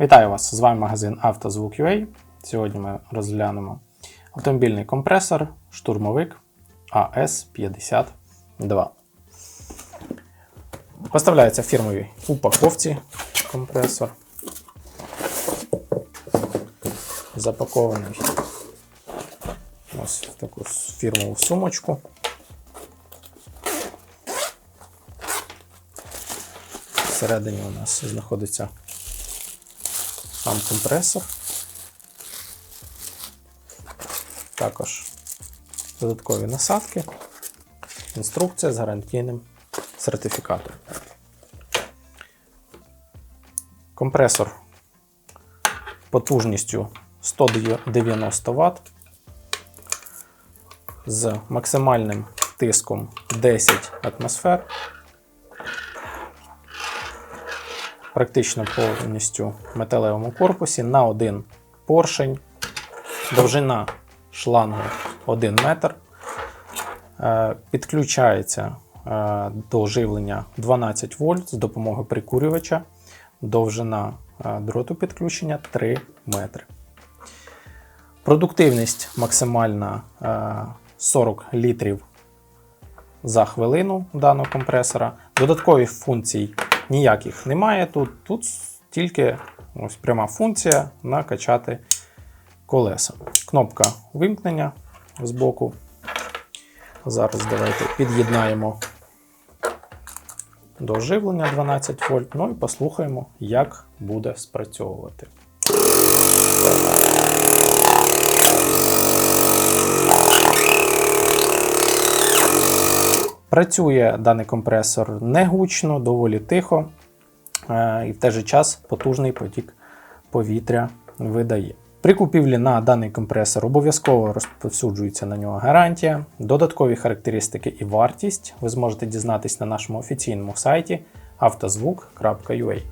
Вітаю вас! З вами магазин «Автозвук.UA». Сьогодні ми розглянемо автомобільний компресор штурмовик АС-52. Поставляється в фірмовій упаковці компресор. Запакований ось в таку фірмову сумочку. Всередині у нас знаходиться сам компресор. Також додаткові насадки, інструкція з гарантійним сертифікатом. Компресор потужністю 190 Вт з максимальним тиском 10 атмосфер. Практично повністю металевому корпусі на один поршень, довжина шлангу 1 метр. Е, Підключається е, до живлення 12 вольт з допомогою прикурювача. Довжина е, дроту підключення 3 метри. Продуктивність максимальна е, 40 літрів за хвилину даного компресора. Додаткових функцій ніяких немає. Тут Тут тільки ось пряма функція накачати колеса. Кнопка вимкнення з боку. Зараз давайте під'єднаємо до живлення 12 вольт. Ну і послухаємо, як буде спрацьовувати. Працює даний компресор не гучно, доволі тихо, е, і в той же час потужний потік повітря видає. При купівлі на даний компресор обов'язково розповсюджується на нього гарантія, додаткові характеристики і вартість ви зможете дізнатись на нашому офіційному сайті автозвук.ua.